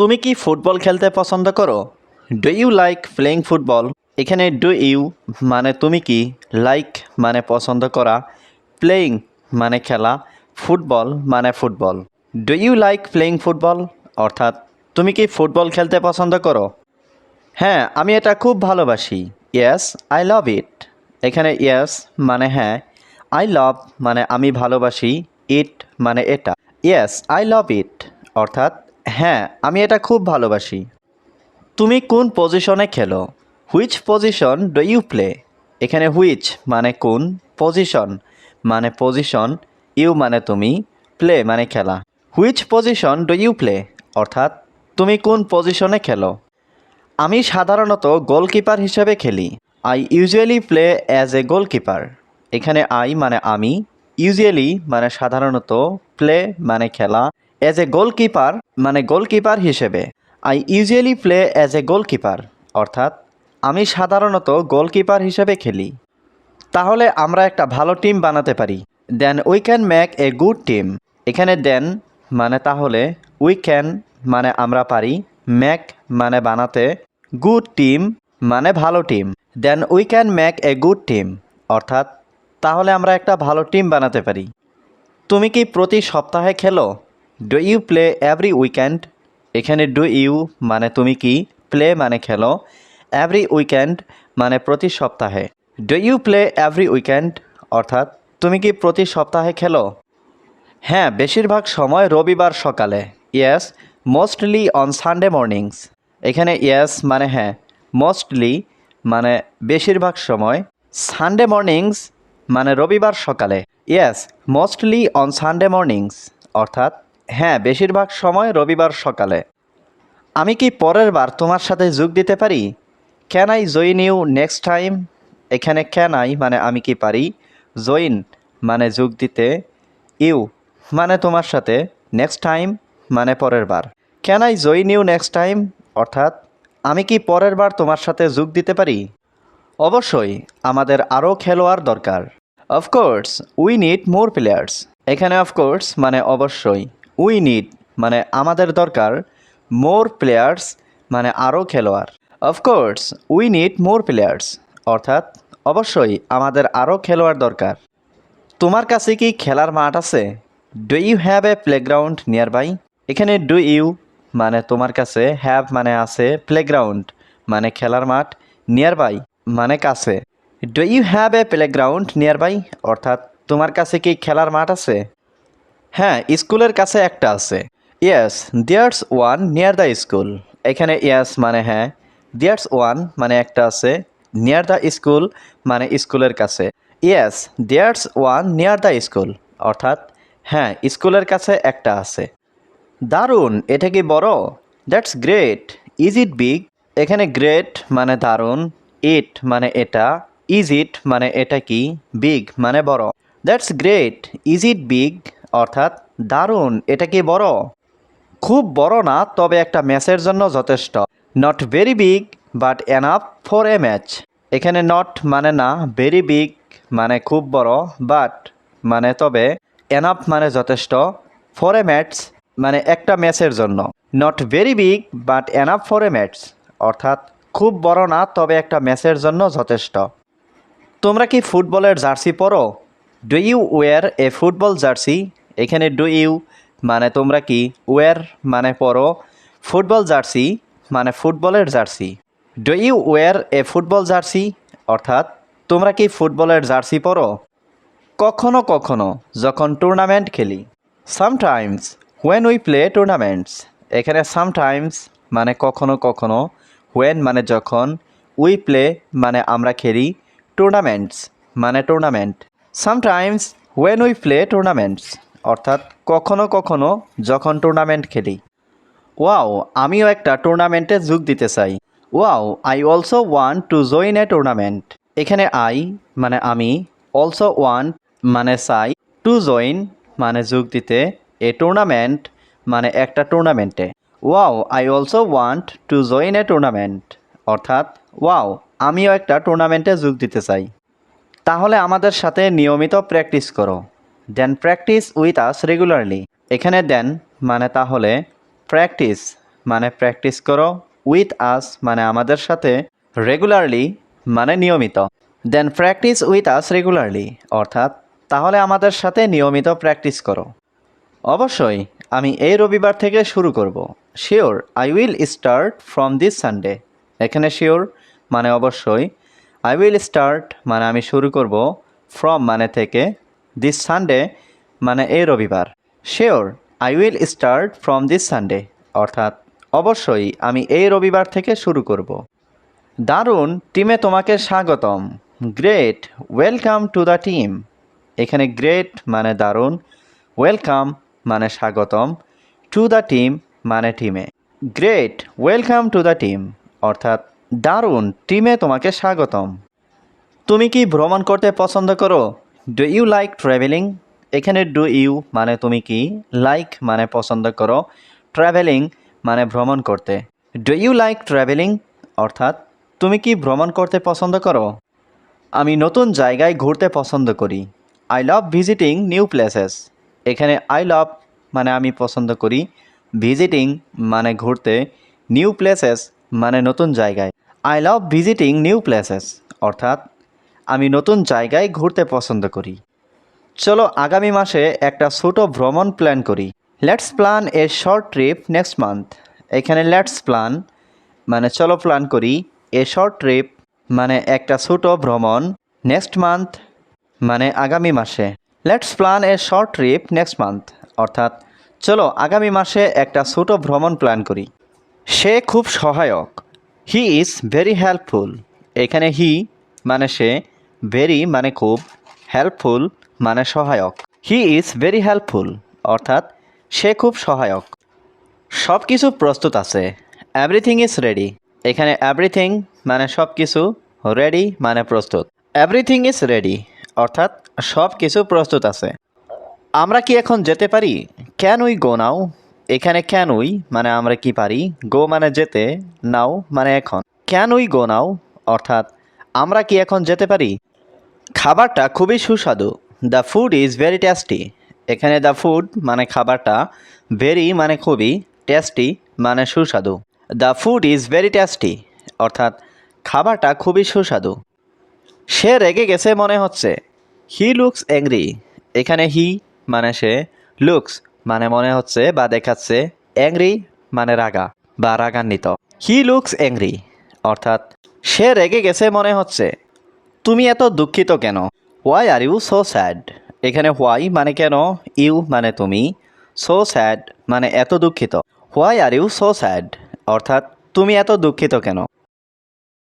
তুমি কি ফুটবল খেলতে পছন্দ করো? Do you like playing football এখানে ডু ইউ মানে তুমি কি? লাইক মানে পছন্দ করা। প্লেইং মানে খেলা। ফুটবল মানে football. Do you like playing football অর্থাৎ, তুমি কি ফুটবল খেলতে পছন্দ করো? হ্যাঁ আমি এটা খুব ভালোবাসি। ইয়েস আই লাভ ইট এখানে ইয়েস মানে হ্যাঁ। আই লাভ মানে আমি ভালোবাসি। ইট মানে এটা। ইয়েস আই লাভ ইট অর্থাৎ হ্যাঁ আমি এটা খুব ভালোবাসি। তুমি কোন পজিশনে খেলো? Which position do you play এখানে হুইচ মানে কোন পজিশন মানে পজিশন ইউ মানে তুমি প্লে মানে খেলা। Which position do you play অর্থাৎ, তুমি কোন পজিশনে খেলো? আমি সাধারণত গোলকিপার হিসেবে খেলি। I usually play as a goalkeeper এখানে আই মানে আমি ইউজুয়ালি মানে সাধারণত প্লে মানে খেলা। অ্যাজ এ গোলকিপার মানে গোলকিপার হিসেবে I usually play as a goalkeeper অর্থাৎ আমি সাধারণত গোলকিপার হিসেবে খেলি। তাহলে আমরা একটা ভালো টিম বানাতে পারি। Then we can make a good team এখানে দেন মানে তাহলে উই ক্যান মানে আমরা পারি মেক মানে বানাতে গুড টিম মানে ভালো team then we can make a good team অর্থাৎ তাহলে আমরা একটা ভালো টিম বানাতে পারি। তুমি কি প্রতি সপ্তাহে খেলো? Do you play every weekend এখানে ডু ইউ মানে তুমি কি? প্লে মানে খেলো। এভরি উইকেন্ড মানে প্রতি সপ্তাহে। Do you play every weekend অর্থাৎ, তুমি কি প্রতি সপ্তাহে খেলো? হ্যাঁ বেশিরভাগ সময় রবিবার সকালে। Yes mostly on Sunday mornings এখানে ইয়েস মানে হ্যাঁ মোস্টলি মানে বেশিরভাগ সময়। সানডে মর্নিংস মানে রবিবার সকালে। Yes mostly on Sunday mornings অর্থাৎ হ্যাঁ বেশিরভাগ সময় রবিবার সকালে। আমি কি পরের বার তোমার সাথে যোগ দিতে পারি? Can I join you next time এখানে ক্যান আই মানে আমি কি পারি? জয়েন মানে যোগ দিতে। ইউ মানে তোমার সাথে নেক্সট টাইম মানে পরের বার। Can I join you next time অর্থাৎ, আমি কি পরের বার তোমার সাথে যোগ দিতে পারি? অবশ্যই, আমাদের আরও খেলোয়াড় দরকার। Of course we need more players এখানে অফকোর্স মানে অবশ্যই। উই নিড মানে আমাদের দরকার মোর প্লেয়ার্স মানে আরও খেলোয়াড়। Of course we need more players অর্থাৎ অবশ্যই আমাদের আরও খেলোয়াড় দরকার। তোমার কাছে কি খেলার মাঠ আছে? Do you have a playground nearby এখানে ডু ইউ মানে তোমার কাছে হ্যাভ মানে আছে প্লেগ্রাউন্ড মানে খেলার মাঠ নিয়ার বাই মানে কাছে। Do you have a playground nearby অর্থাৎ তোমার কাছে কি খেলার মাঠ আছে? হ্যাঁ স্কুলের কাছে একটা আছে। Yes there's one near the school এখানে ইয়েস মানে হ্যাঁ। দেয়ার্স ওয়ান মানে একটা আছে। নিয়ার দ্য স্কুল মানে স্কুলের কাছে। Yes there's one near the school অর্থাৎ হ্যাঁ স্কুলের কাছে একটা আছে। দারুণ! এটা কি বড়? That's great is it big এখানে গ্রেট মানে দারুণ। ইট মানে এটা। ইজ ইট মানে এটা কি? বিগ মানে বড়। That's great is it big অর্থাৎ, দারুণ, এটা কি বড়? খুব বড় না, তবে একটা ম্যাচের জন্য যথেষ্ট। Not very big but enough for a match এখানে নট মানে না ভেরি বিগ মানে খুব বড় বাট মানে তবে এনাফ মানে যথেষ্ট ফর এ ম্যাচ মানে একটা ম্যাচের জন্য। Not very big but enough for a match অর্থাৎ খুব বড় না, তবে একটা ম্যাচের জন্য যথেষ্ট। তোমরা কি ফুটবলের জার্সি পরো? Do you wear a football jersey এখানে ডু ইউ মানে তোমরা কি ওয়ার মানে পরো ফুটবল জার্সি মানে ফুটবলের jersey do you wear a football jersey অর্থাৎ, তোমরা কি ফুটবলের জার্সি পরো? কখনো কখনো, যখন টুর্নামেন্ট খেলি। Sometimes when we play tournaments এখানে সামটাইমস মানে কখনো কখনো হোয়েন মানে যখন উই প্লে মানে আমরা খেলি টুর্নামেন্টস মানে tournament sometimes when we play tournaments অর্থাৎ কখনো কখনো যখন টুর্নামেন্ট খেলি। ওয়াও, আমিও একটা টুর্নামেন্টে যোগ দিতে চাই। Wow I also want to join a tournament এখানে আই মানে আমি অলসো ওয়ান মানে চাই টু জয়েন মানে যোগ দিতে, এ টুর্নামেন্ট মানে একটা টুর্নামেন্টে wow I also want to join a tournament অর্থাৎ, ওয়াও, আমিও একটা টুর্নামেন্টে যোগ দিতে চাই। তাহলে আমাদের সাথে নিয়মিত প্র্যাকটিস করো। Then practice with us regularly এখানে দেন মানে তাহলে প্র্যাকটিস মানে প্র্যাকটিস করো উইথ আস মানে আমাদের সাথে রেগুলারলি মানে নিয়মিত। Then practice with us regularly অর্থাৎ তাহলে আমাদের সাথে নিয়মিত প্র্যাকটিস করো। অবশ্যই আমি এই রবিবার থেকে শুরু করব। Sure I will start from this Sunday এখানে শিওর মানে অবশ্যই আই উইল স্টার্ট মানে আমি শুরু করব ফ্রম মানে থেকে দিস সানডে মানে এই রবিবার। Sure I will start from this Sunday অর্থাৎ, অবশ্যই আমি এই রবিবার থেকে শুরু করব। দারুণ, টিমে তোমাকে স্বাগতম। Great welcome to the team এখানে গ্রেট মানে দারুণ ওয়েলকাম মানে স্বাগতম। টু দ্য টিম মানে টিমে। Great welcome to the team অর্থাৎ, দারুণ, টিমে তোমাকে স্বাগতম। তুমি কি ভ্রমণ করতে পছন্দ করো? ডু ইউ লাইক ট্রাভেলিং এখানে ডু ইউ মানে তুমি কি? লাইক মানে পছন্দ করো। ট্রাভেলিং মানে ভ্রমণ করতে। ডু ইউ লাইক ট্রাভেলিং অর্থাৎ, তুমি কি ভ্রমণ করতে পছন্দ করো? আমি নতুন জায়গায় ঘুরতে পছন্দ করি। I love visiting new places এখানে আই লাভ মানে আমি পছন্দ করি। ভিজিটিং মানে ঘুরতে। নিউ প্লেসেস মানে নতুন জায়গায়। I love visiting new places অর্থাৎ আমি নতুন জায়গায় ঘুরতে পছন্দ করি। চলো আগামী মাসে একটা ছোট ভ্রমণ প্ল্যান করি। Let's plan a short trip next month এখানে লেটস প্ল্যান মানে চলো প্ল্যান করি এ শর্ট ট্রিপ মানে একটা ছোট ভ্রমণ নেক্সট মান্থ মানে আগামী মাসে। Let's plan a short trip next month অর্থাৎ চলো আগামী মাসে একটা ছোট ভ্রমণ প্ল্যান করি। সে খুব সহায়ক। হি ইজ ভেরি হেল্পফুল এখানে হি মানে সে ভেরি মানে খুব হেল্পফুল মানে সহায়ক। হি ইজ ভেরি হেল্পফুল অর্থাৎ সে খুব সহায়ক। সব কিছু প্রস্তুত আছে এভরিথিং ইজ রেডি এখানে এভরিথিং মানে সব কিছু রেডি মানে প্রস্তুত। এভরিথিং ইজ রেডি অর্থাৎ সব কিছু প্রস্তুত আছে। আমরা কি এখন যেতে পারি? ক্যান উই গো নাও এখানে ক্যান উই মানে আমরা কি পারি? গো মানে যেতে নাও মানে এখন। ক্যান উই গো নাও অর্থাৎ আমরা কি এখন যেতে পারি? খাবারটা খুবই সুস্বাদু। The food is very tasty এখানে দ্য ফুড মানে খাবারটা ভেরি মানে খুবই টেস্টি মানে সুস্বাদু। The food is very tasty অর্থাৎ খাবারটা খুবই সুস্বাদু। সে রেগে গেছে মনে হচ্ছে। হি লুকস অ্যাংরি এখানে হি মানে সে লুকস মানে মনে হচ্ছে বা দেখাচ্ছে অ্যাংরি মানে রাগা বা রাগান্বিত। হি লুকস অ্যাংরি অর্থাৎ সে রেগে গেছে মনে হচ্ছে। তুমি এত দুঃখিত কেন? Why are you so sad এখানে হোয়াই মানে কেন? ইউ মানে তুমি। সো স্যাড মানে এত দুঃখিত। Why are you so sad অর্থাৎ তুমি এত দুঃখিত কেন?